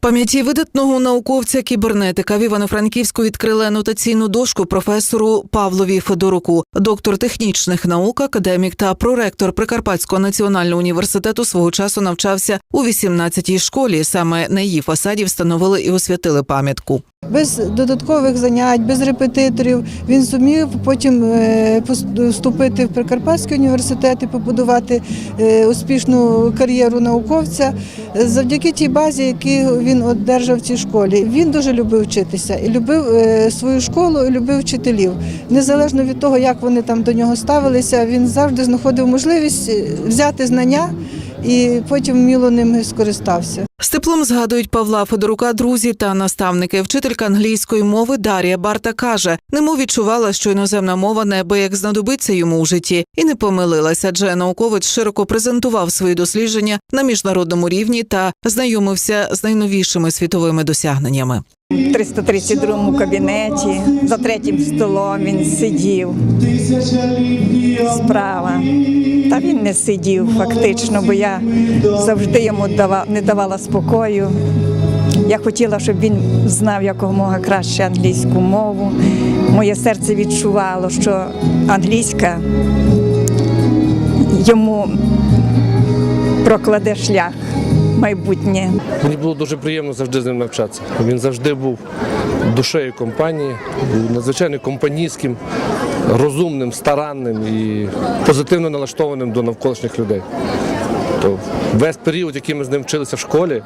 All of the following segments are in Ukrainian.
Пам'яті видатного науковця кібернетика в Івано-Франківську відкрили анотаційну дошку професору Павлові Федоруку, доктор технічних наук, академік та проректор Прикарпатського національного університету свого часу навчався у 18-й школі. Саме на її фасаді встановили і освятили пам'ятку. Без додаткових занять, без репетиторів він зумів потім е, вступити в Прикарпатський університет і побудувати е, успішну кар'єру науковця завдяки тій базі, яку він одержав в цій школі. Він дуже любив вчитися і любив е, свою школу, і любив вчителів. Незалежно від того, як вони там до нього ставилися, він завжди знаходив можливість взяти знання і потім вміло ними скористався. З теплом згадують Павла Федорука друзі та наставники. Вчителька англійської мови Дар'я Барта каже, немов відчувала, що іноземна мова неабияк знадобиться йому у житті, і не помилилася, адже науковець широко презентував свої дослідження на міжнародному рівні та знайомився з найновішими світовими досягненнями. В 332 кабінеті за третім столом він сидів справа. Та він не сидів фактично, бо я завжди йому дава, не давала спокою. Я хотіла, щоб він знав якомога краще англійську мову. Моє серце відчувало, що англійська йому прокладе шлях майбутнє. Мені було дуже приємно завжди з ним навчатися. Він завжди був душею компанії, надзвичайно компанійським, розумним, старанним і позитивно налаштованим до навколишніх людей. То весь період, який ми з ним вчилися в школі,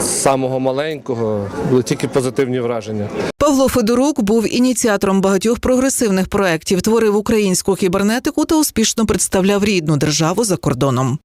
з самого маленького, були тільки позитивні враження. Павло Федорук був ініціатором багатьох прогресивних проєктів, творив українську кібернетику та успішно представляв рідну державу за кордоном.